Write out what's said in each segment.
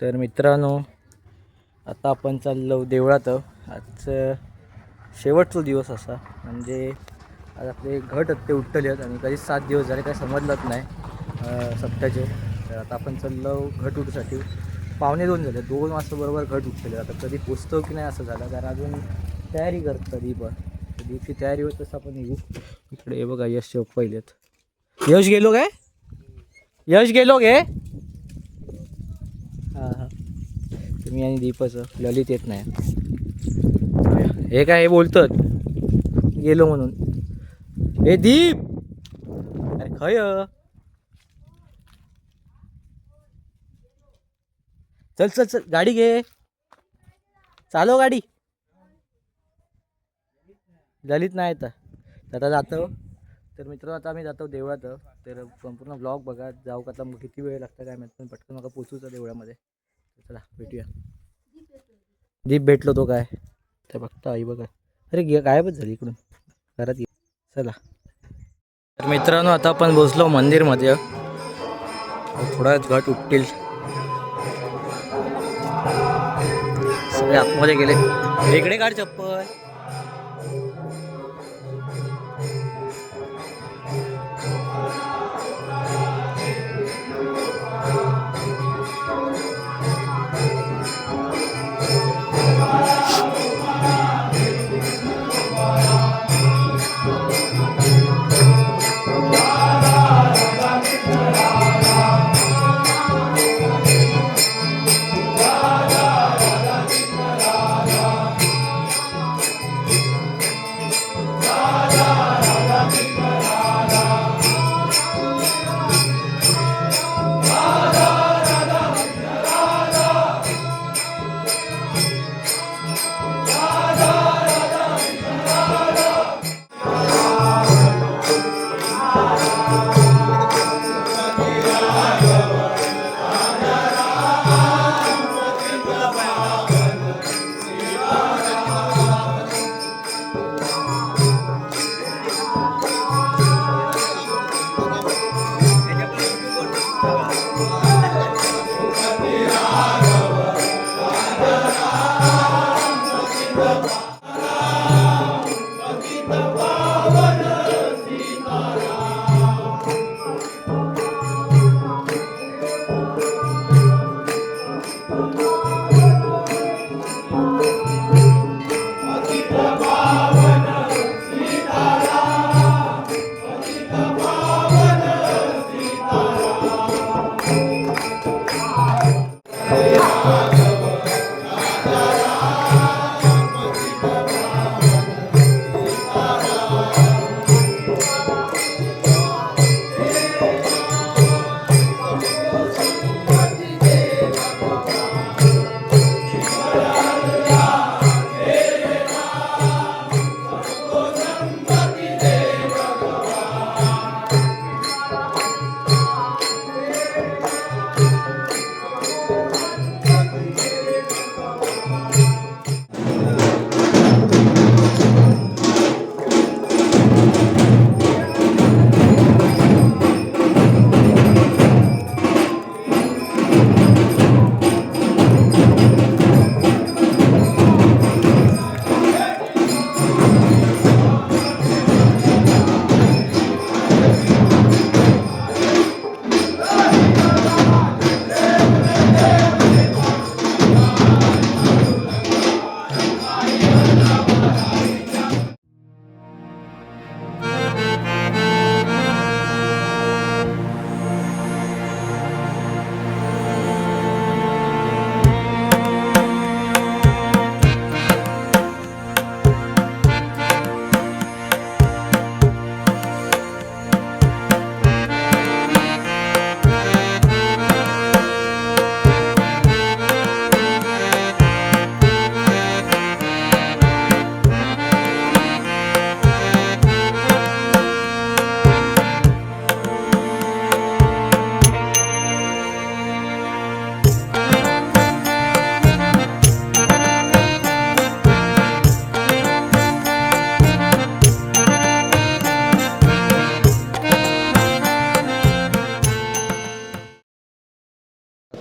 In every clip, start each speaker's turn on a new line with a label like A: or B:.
A: तर मित्रांनो आता आपण चाललो देवळात. आजचं शेवटचा दिवस असा. म्हणजे आज आपले घट ते उठले आहेत आणि कधी सात दिवस झाले काही समजलंच नाही अं, तर आता आपण चाललो घट उठूसाठी. पावणे दोन झाले. दोन वाजता बरोबर घट उठलेले आता कधी पोचतो की नाही असं झालं. कारण अजून तयारी करत कधी पण. दिवशी तयारी होत तसं आपण येऊ इकडे हे बघा यश चौक पहिलेत. यश गेलो काय? यश गेलो गे हां हां तुम्ही आणि दीपचं. ललित येत नाही. हे काय हे बोलतात? गेलो म्हणून. हे दीप! अरे खय चल चल चल गाडी घे. चालव गाडी. ललित नाही तर आता जातो. तर मित्र आता आम्ही जातो देवळात. तर संपूर्ण ब्लॉग बघा. जाऊ का आता मग किती वेळ लागतं काय माहिती पण पटकन मला पोचूचा देवळामध्ये. चला भेटूया. दीप भेटलो तो काय? ते बघता आई बघा. अरे गे गायबच झाली इकडून. घरात ये. चला. तर मित्रांनो आता आपण बसलो मंदिरमध्ये. थोडाच घट उठतील. सगळे आतमध्ये गेले. इकडे काढ चप्पल.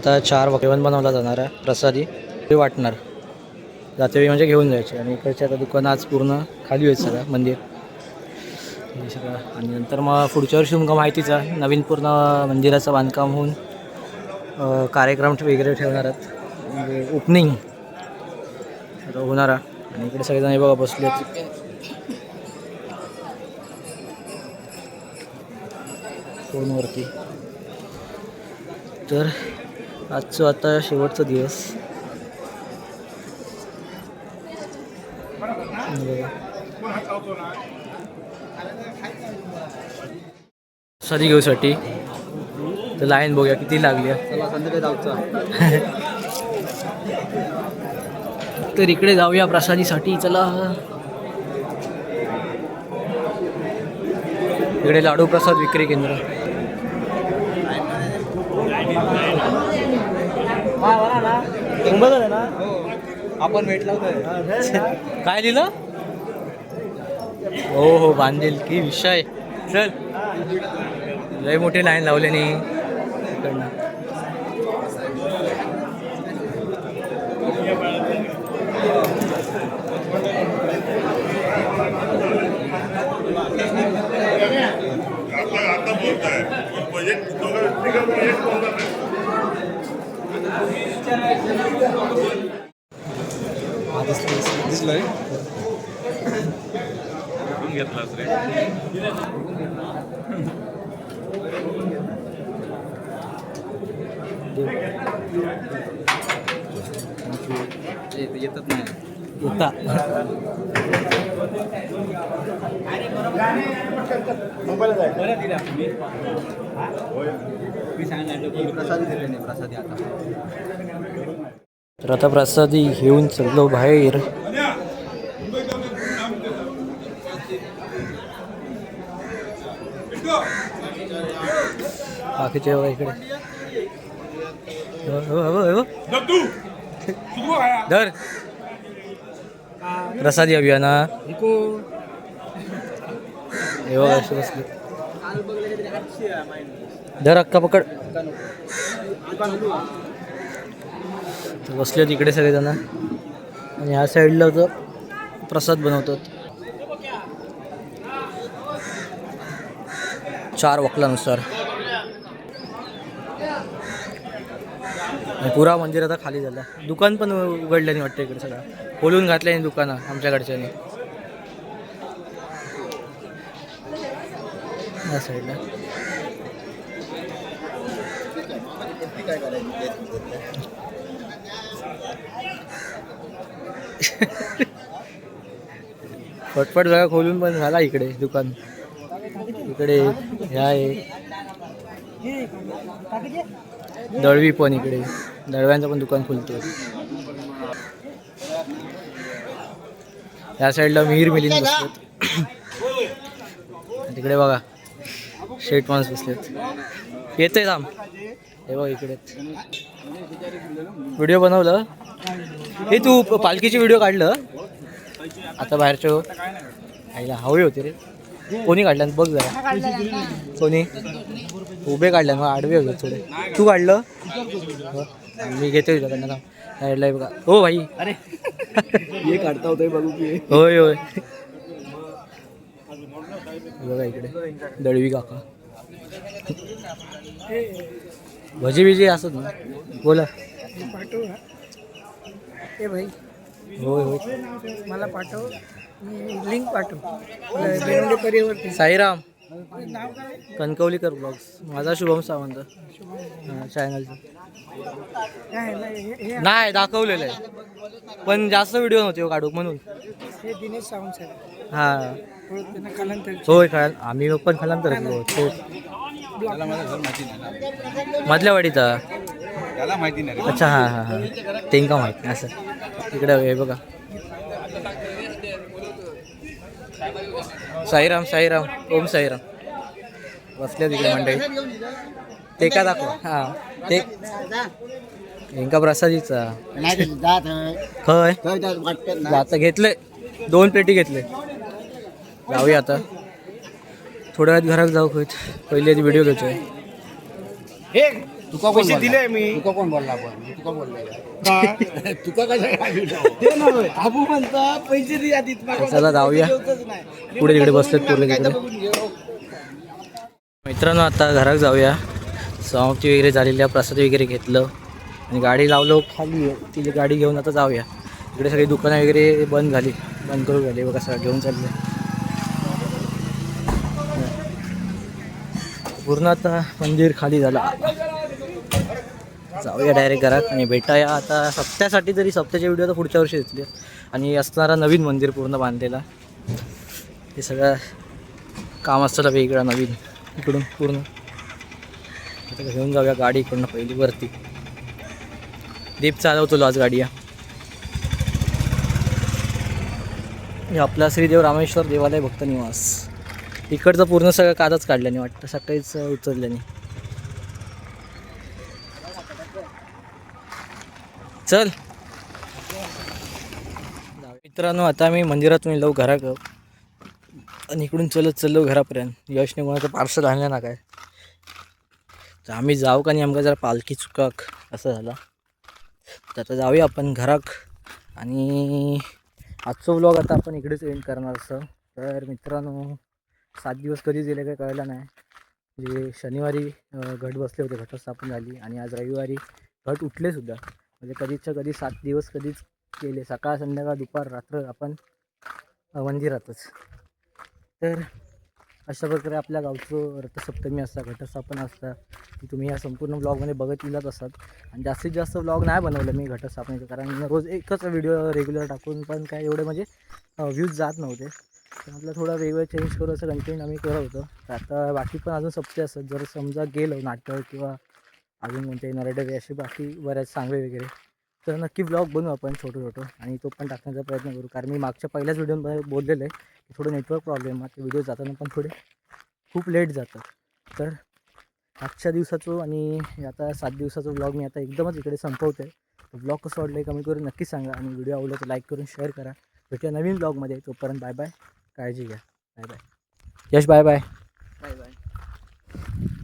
A: आता चार जेवण बनवला जाणार आहे प्रसादी. ते वाटणार. जातेवेळी म्हणजे घेऊन जायचे. आणि इकडचे आता दुकान आज पूर्ण खाली होईल सगळं मंदिर. सगळं. आणि नंतर मग पुढच्या वर्षी तुमका माहितीच आहे नवीन पूर्ण मंदिराचं बांधकाम होऊन कार्यक्रम वगैरे ठेवणार आहेत. म्हणजे ओपनिंग होणार आहे. आणि इकडे सगळेजण हे बघा बसले फोनवरती. तर आजचं आता शेवटचा दिवस. सदी घेऊसाठी. तर लाईन बघूया किती लागली तर इकडे जाऊया प्रसादीसाठी चला. इकडे लाडू प्रसाद विक्री केंद्र.
B: आपण भेटला
A: काय लिहिलं? हो हो बांधेल की विषय. चल. लय मोठी लाईन लावले नाही इकडनं
C: आता बोलताय पण प्रोजेक्ट दोघं व्यक्तिगत प्रोजेक्ट कोणता नाही
B: दिसलंय
C: घेतलास रे
B: येतच नाही
A: येता तर आता. प्रसादी घेऊन चाललो बाहेर. बाकीचे बघा इकडे. हो, हो, हो, धर. प्रसादी अभियान. हा. हे बघा बसले. धर अक्का पकड. तर बसले तिकडे सगळेजण. आणि ह्या साईडला होतं प्रसाद बनवतात. चार वकलानुसार. पुरा मंदिर आता खाली झालं. दुकान पण उघडल्याने वाटतं इकडे सगळं. खोलून घातल्याने दुकानं आमच्याकडच्याने या साईडला पटपट जागा खोलून पण झाला इकडे दुकान. इकडे ह्या आहे दळवी पण इकडे. दळव्यांचं पण दुकान खुलतो या साईडला मिहीर मिलिंद बसलेत. तिकडे बघा. शेट माणूस बसलेत. येतंय थांब. हे बघ इकडे. व्हिडिओ बनवलं. हे तू पालखीची व्हिडिओ काढलं. आता बाहेरच्या हो. आईला हवी होती रे. कोणी काढलं? बघ जरा. कोणी उभे काढले मग आडवे होते थोडे. तू काढलं? हो. मी घेतो तुझ्याकडनं थांब. साईडला बघा. हो भाई. अरे.
B: हे काढता होतंय बघू की.
A: होय होय. बघा इकडे. दळवी काका. भजी बिजी असत ना? बोला.
D: पाठव ए भाई.
A: होय होय.
D: मला पाठव. लिंक पाठव. बेनवडे परिवर्ती
A: साईराम. कणकवलीकर ब्लॉग्स. माझा शुभम सावंत. चॅनलचं?
D: हे- हे
A: नाही दाखवलेलं आहे. पण जास्त व्हिडिओ नव्हते हो काढू म्हणून.
D: हे दिनेश सावंत सर
A: हां. होय काय आम्ही पण खालांतर हो.
B: ना
A: मधल्या वाडीचा?
B: त्याला माहिती नाही. रे.
A: अच्छा हां हां हां. तेंका माहीत असं. इकडे हे बघा. साईराम साईराम. ओम साईराम. बसल्या तिकडे मंडळी. ते का दाखव? हां. ते हेंका प्रसादीचा. खय आता घेतले दोन पेटी घेतले जाऊया आता. थोड्या वेळात घरात जाऊ खत पहिले व्हिडिओ घ्यायचो
E: तुका पैसे दिले मी. तुका कोण बोलला मी तुका बोलले. तुका कसं
B: म्हणता पैसे दे आधी
A: चला जाऊया. पुढे तिकडे बसलेत पूर्ण तिकडे. मित्रांनो आता घरात जाऊया. समाप्ती वगैरे झालेली आहे प्रसाद वगैरे घेतलं. आणि गाडी लावलो खाली तिची गाडी घेऊन आता जाऊया. इकडे सगळी दुकानं वगैरे बंद झाली. बंद करून झाली बघा सगळं घेऊन चालले पूर्ण आता मंदिर खाली झालं. जाऊया डायरेक्ट घरात आणि भेटाया. आता सप्त्यासाठी तरी सप्त्याचे व्हिडिओ तर पुढच्या वर्षी घेतले आणि असणारा नवीन मंदिर पूर्ण बांधलेला. हे सगळं काम असतं वेगळं नवीन. इकडून पूर्ण. आता घेऊन जाऊया गाडी इकडून पहिली वरती. दीप चालवतो आज गाडी या आपला श्रीदेव रामेश्वर देवालय भक्त निवास. इकडचं पूर्ण सगळं कागदच काढल्याने वाटतं. सकाळीच उचलल्याने. चल. मित्रांनो आता मी मंदिरातून येलो घराक आणि इकडून चलत चाललो घरापर्यंत. यशने कोणाचं पार्सल आणलं ना काय? तर आम्ही जाऊ का नाही आमका जरा पालखी चुकाक? असं झालं. तर आता जाऊया आपण घराक. आणि आजचा व्लॉग आता आपण इकडेच एंड करणार असं तर मित्रांनो सात दिवस कधी गेले काय कळलं नाही. म्हणजे शनिवारी घट बसले होते घटस्थापन झाली. आणि आज रविवारी घट उठले सुद्धा. म्हणजे कधीच्या कधी सात दिवस कधीच गेले. सकाळ संध्याकाळ दुपार रात्र आपण मंदिरातच तर अशा प्रकारे आपल्या गावचं रथसप्तमी असता घटस्थापन असतं. तुम्ही या संपूर्ण ब्लॉगमध्ये बघत येलाच असतात आणि जास्तीत जास्त ब्लॉग नाही बनवलं मी घटस्थापनेचं कारण रोज एकच व्हिडिओ रेग्युलर टाकून पण काय एवढे म्हणजे व्ह्यूज जात नव्हते. तर म्हटलं थोडं वेगळं चेंज करू असं कंटेंट आम्ही करत होतो. तर आता बाकी पण अजून सप्ते असतात. जर समजा गेलो नाटक किंवा अजून कोणते नरडवे असे बाकी बऱ्याच सांगवे वगैरे. तर नक्की ब्लॉग बनवू आपण छोटं छोटं आणि तो पण टाकण्याचा प्रयत्न करू. कारण मी मागच्या पहिल्याच व्हिडिओमध्ये बोललेलं आहे की थोडं नेटवर्क प्रॉब्लेम आहे. व्हिडिओ जाताना पण थोडे खूप लेट जातात तर आजच्या दिवसाचं आणि आता सात दिवसाचं ब्लॉग मी आता एकदमच इकडे संपवतो आहे तर ब्लॉग कसं वाटलं कमी करून नक्की सांगा आणि व्हिडिओ आवडला तर लाईक करून शेअर करा. भेटूया नवीन ब्लॉगमध्ये तोपर्यंत बाय बाय काळजी घ्या. Bye bye Yash bye bye
B: bye bye